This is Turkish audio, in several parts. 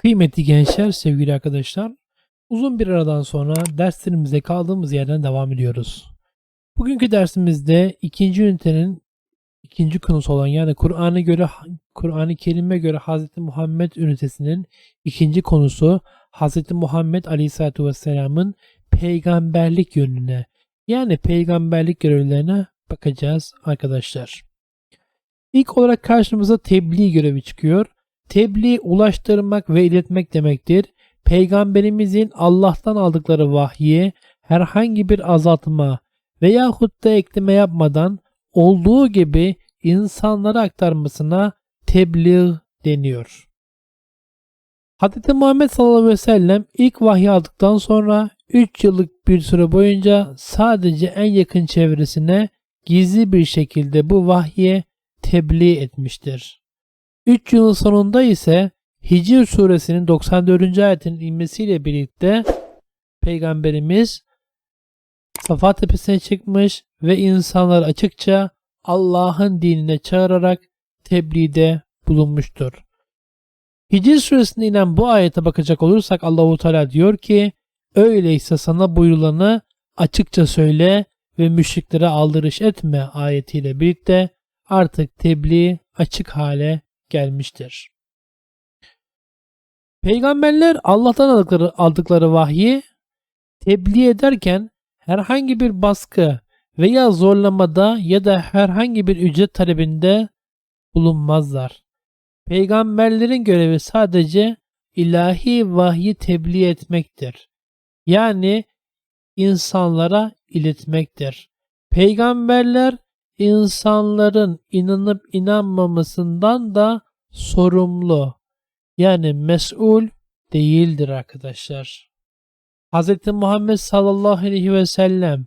Kıymetli gençler, sevgili arkadaşlar, uzun bir aradan sonra derslerimize kaldığımız yerden devam ediyoruz. Bugünkü dersimizde ikinci ünitenin ikinci konusu olan yani Kur'an'a göre Kur'an-ı Kerim'e göre Hz. Muhammed ünitesinin ikinci konusu Hz. Muhammed Aleyhisselatü Vesselam'ın peygamberlik yönüne yani peygamberlik görevlerine bakacağız arkadaşlar. İlk olarak karşımıza tebliğ görevi çıkıyor. Tebliğ ulaştırmak ve iletmek demektir. Peygamberimizin Allah'tan aldıkları vahyi herhangi bir azaltma veyahut da ekleme yapmadan olduğu gibi insanlara aktarmasına tebliğ deniyor. Hz. Muhammed sallallahu aleyhi ve sellem ilk vahiy aldıktan sonra 3 yıllık bir süre boyunca sadece en yakın çevresine gizli bir şekilde bu vahye tebliğ etmiştir. 3 yılın sonunda ise Hicr suresinin 94. ayetinin inmesiyle birlikte Peygamberimiz Safa tepesine çıkmış ve insanlar açıkça Allah'ın dinine çağırarak tebliğde bulunmuştur. Hicr suresinde inen bu ayete bakacak olursak Allahu Teala diyor ki öyleyse sana buyurulanı açıkça söyle ve müşriklere aldırış etme ayetiyle birlikte artık tebliğ açık hale gelmiştir. Peygamberler Allah'tan aldıkları, aldıkları vahyi tebliğ ederken herhangi bir baskı veya zorlamada ya da herhangi bir ücret talebinde bulunmazlar. Peygamberlerin görevi sadece ilahi vahyi tebliğ etmektir. Yani insanlara iletmektir. Peygamberler insanların inanıp inanmamasından da sorumlu yani mesul değildir arkadaşlar. Hz. Muhammed sallallahu aleyhi ve sellem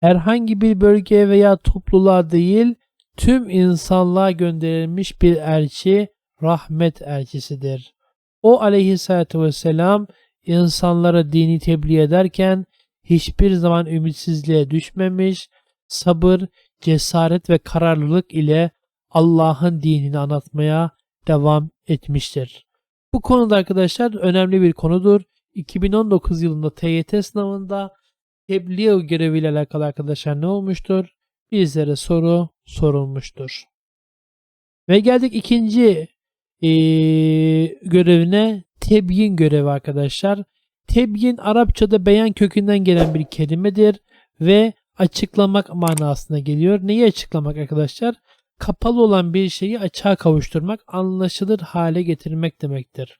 herhangi bir bölgeye veya topluluğa değil tüm insanlığa gönderilmiş bir elçi, rahmet elçisidir. O aleyhissalatü vesselam insanlara dini tebliğ ederken hiçbir zaman ümitsizliğe düşmemiş, sabır, cesaret ve kararlılık ile Allah'ın dinini anlatmaya devam etmiştir. Bu konuda arkadaşlar önemli bir konudur. 2019 yılında TYT sınavında tebliğ göreviyle alakalı arkadaşlar ne olmuştur? Bizlere soru sorulmuştur. Ve geldik ikinci ee, görevine tebyin görevi arkadaşlar. Tebyin Arapçada beyan kökünden gelen bir kelimedir ve açıklamak manasına geliyor. Neyi açıklamak arkadaşlar? Kapalı olan bir şeyi açığa kavuşturmak, anlaşılır hale getirmek demektir.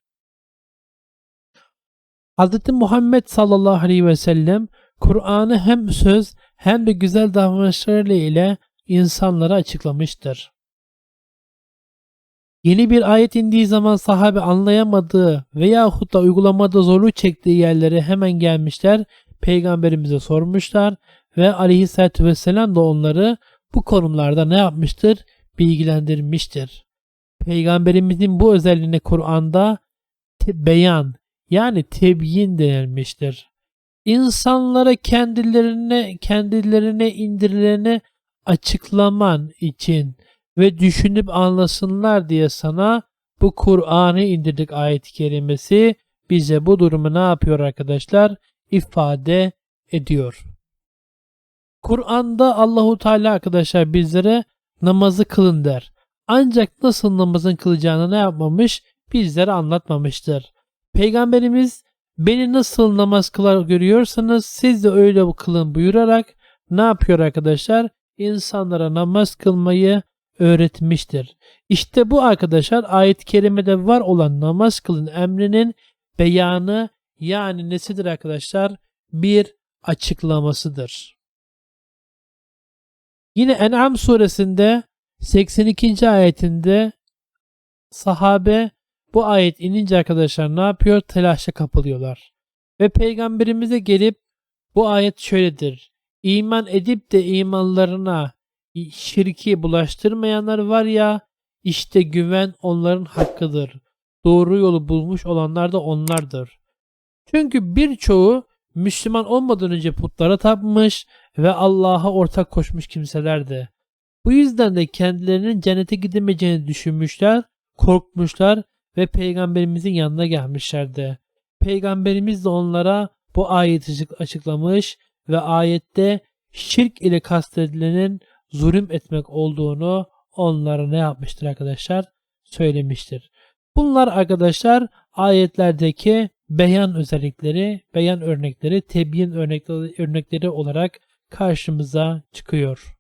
Hz. Muhammed sallallahu aleyhi ve sellem Kur'an'ı hem söz hem de güzel davranışlarıyla ile insanlara açıklamıştır. Yeni bir ayet indiği zaman sahabe anlayamadığı veyahut da uygulamada zorluk çektiği yerlere hemen gelmişler, peygamberimize sormuşlar ve aleyhissalatü vesselam da onları bu konularda ne yapmıştır? Bilgilendirmiştir. Peygamberimizin bu özelliğine Kur'an'da beyan yani tebyin denilmiştir. İnsanlara kendilerine kendilerine indirileni açıklaman için ve düşünüp anlasınlar diye sana bu Kur'an'ı indirdik ayet-i kerimesi bize bu durumu ne yapıyor arkadaşlar? ifade ediyor. Kur'an'da Allahu Teala arkadaşlar bizlere namazı kılın der. Ancak nasıl namazın kılacağını ne yapmamış? Bizlere anlatmamıştır. Peygamberimiz beni nasıl namaz kılar görüyorsanız siz de öyle kılın buyurarak ne yapıyor arkadaşlar? İnsanlara namaz kılmayı öğretmiştir. İşte bu arkadaşlar ayet-i kerimede var olan namaz kılın emrinin beyanı yani nesidir arkadaşlar? Bir açıklamasıdır. Yine En'am suresinde 82. ayetinde sahabe bu ayet inince arkadaşlar ne yapıyor? Telaşa kapılıyorlar. Ve peygamberimize gelip bu ayet şöyledir. İman edip de imanlarına şirki bulaştırmayanlar var ya işte güven onların hakkıdır. Doğru yolu bulmuş olanlar da onlardır. Çünkü birçoğu Müslüman olmadan önce putlara tapmış ve Allah'a ortak koşmuş kimselerdi. Bu yüzden de kendilerinin cennete gidemeyeceğini düşünmüşler, korkmuşlar ve peygamberimizin yanına gelmişlerdi. Peygamberimiz de onlara bu ayeti açık- açıklamış ve ayette şirk ile kastedilenin zulüm etmek olduğunu onlara ne yapmıştır arkadaşlar? Söylemiştir. Bunlar arkadaşlar ayetlerdeki beyan özellikleri, beyan örnekleri, tebyin örnekleri, örnekleri olarak karşımıza çıkıyor.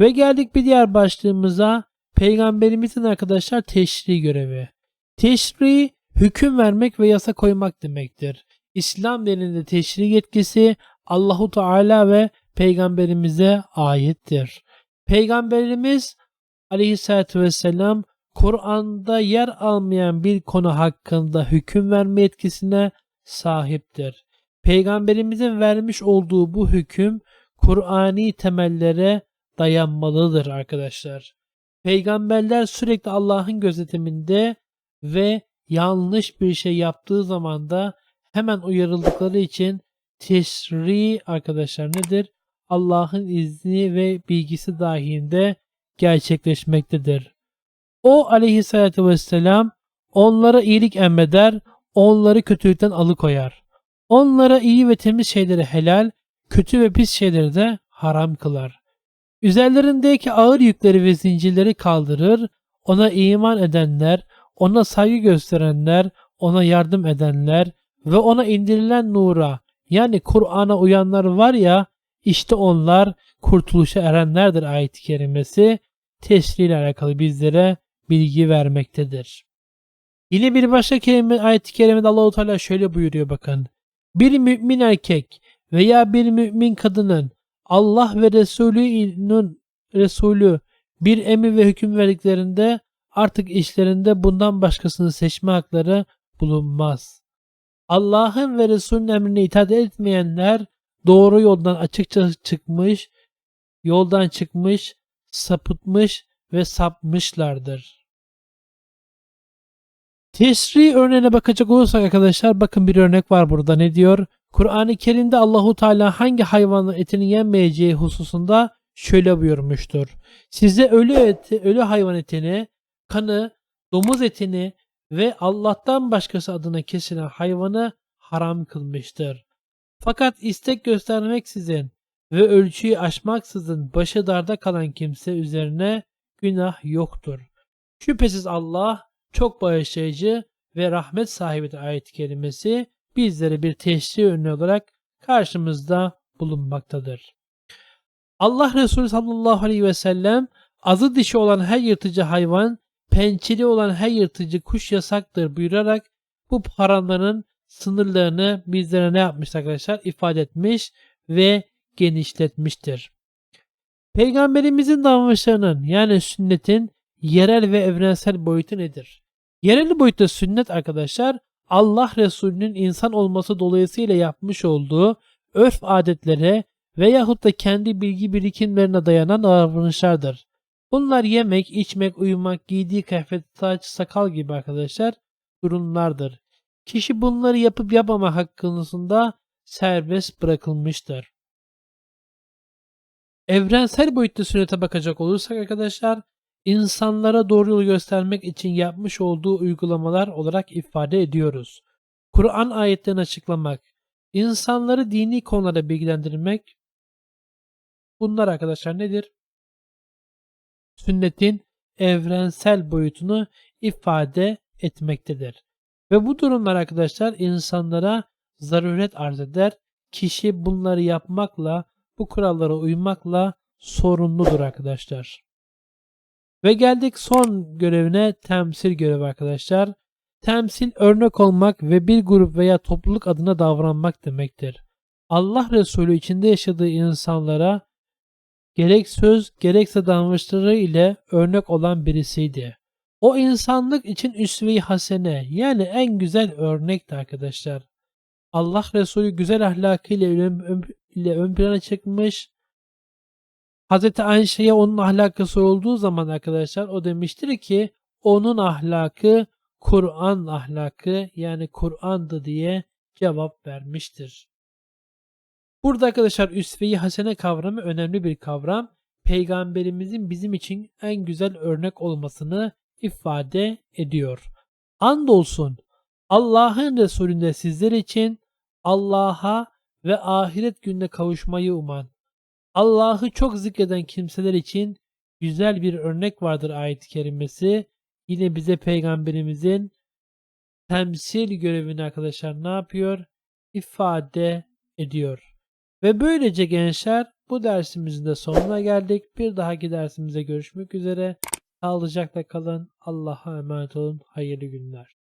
Ve geldik bir diğer başlığımıza peygamberimizin arkadaşlar teşri görevi. Teşri hüküm vermek ve yasa koymak demektir. İslam dininde teşri yetkisi Allahu Teala ve peygamberimize aittir. Peygamberimiz aleyhissalatü vesselam Kur'an'da yer almayan bir konu hakkında hüküm verme yetkisine sahiptir. Peygamberimizin vermiş olduğu bu hüküm Kur'ani temellere dayanmalıdır arkadaşlar. Peygamberler sürekli Allah'ın gözetiminde ve yanlış bir şey yaptığı zaman da hemen uyarıldıkları için teşri arkadaşlar nedir? Allah'ın izni ve bilgisi dahilinde gerçekleşmektedir. O aleyhissalatü vesselam onlara iyilik emreder, onları kötülükten alıkoyar. Onlara iyi ve temiz şeyleri helal, kötü ve pis şeyleri de haram kılar. Üzerlerindeki ağır yükleri ve zincirleri kaldırır, ona iman edenler, ona saygı gösterenler, ona yardım edenler ve ona indirilen nura yani Kur'an'a uyanlar var ya işte onlar kurtuluşa erenlerdir ayet-i kerimesi tesri ile alakalı bizlere bilgi vermektedir. Yine bir başka kelime ayet-i kerimede Allahu Teala şöyle buyuruyor bakın. Bir mümin erkek veya bir mümin kadının Allah ve Resulü'nün Resulü bir emir ve hüküm verdiklerinde artık işlerinde bundan başkasını seçme hakları bulunmaz. Allah'ın ve Resulünün emrine itaat etmeyenler doğru yoldan açıkça çıkmış, yoldan çıkmış, sapıtmış ve sapmışlardır. Teşri örneğine bakacak olursak arkadaşlar bakın bir örnek var burada ne diyor? Kur'an-ı Kerim'de Allahu Teala hangi hayvanın etini yenmeyeceği hususunda şöyle buyurmuştur. Size ölü eti, ölü hayvan etini, kanı, domuz etini ve Allah'tan başkası adına kesilen hayvanı haram kılmıştır. Fakat istek göstermeksizin ve ölçüyü aşmaksızın başı darda kalan kimse üzerine günah yoktur. Şüphesiz Allah çok bağışlayıcı ve rahmet sahibidir ayet-i kerimesi bizlere bir teşri önü olarak karşımızda bulunmaktadır. Allah Resulü sallallahu aleyhi ve sellem azı dişi olan her yırtıcı hayvan, pençeli olan her yırtıcı kuş yasaktır buyurarak bu haramların sınırlarını bizlere ne yapmış arkadaşlar? ifade etmiş ve genişletmiştir. Peygamberimizin davranışlarının yani sünnetin yerel ve evrensel boyutu nedir? Yerel boyutta sünnet arkadaşlar Allah Resulü'nün insan olması dolayısıyla yapmış olduğu örf adetlere veyahut da kendi bilgi birikimlerine dayanan davranışlardır. Bunlar yemek, içmek, uyumak, giydiği kıyafet, saç, sakal gibi arkadaşlar durumlardır. Kişi bunları yapıp yapmama hakkında serbest bırakılmıştır. Evrensel boyutta sünnete bakacak olursak arkadaşlar insanlara doğru yolu göstermek için yapmış olduğu uygulamalar olarak ifade ediyoruz. Kur'an ayetlerini açıklamak, insanları dini konularda bilgilendirmek bunlar arkadaşlar nedir? Sünnetin evrensel boyutunu ifade etmektedir. Ve bu durumlar arkadaşlar insanlara zaruret arz eder. Kişi bunları yapmakla, bu kurallara uymakla sorumludur arkadaşlar. Ve geldik son görevine temsil görevi arkadaşlar. Temsil örnek olmak ve bir grup veya topluluk adına davranmak demektir. Allah Resulü içinde yaşadığı insanlara gerek söz gerekse davranışları ile örnek olan birisiydi. O insanlık için üsve-i hasene yani en güzel örnekti arkadaşlar. Allah Resulü güzel ahlakıyla ile ön plana çıkmış. Hazreti Ayşe'ye onun ahlakı sorulduğu zaman arkadaşlar o demiştir ki onun ahlakı Kur'an ahlakı yani Kur'an'dı diye cevap vermiştir. Burada arkadaşlar üsve-i hasene kavramı önemli bir kavram. Peygamberimizin bizim için en güzel örnek olmasını ifade ediyor. Andolsun Allah'ın Resulünde sizler için Allah'a ve ahiret gününe kavuşmayı uman. Allah'ı çok zikreden kimseler için güzel bir örnek vardır ayet-i kerimesi. Yine bize peygamberimizin temsil görevini arkadaşlar ne yapıyor? İfade ediyor. Ve böylece gençler bu dersimizin de sonuna geldik. Bir dahaki dersimize görüşmek üzere. Sağlıcakla kalın. Allah'a emanet olun. Hayırlı günler.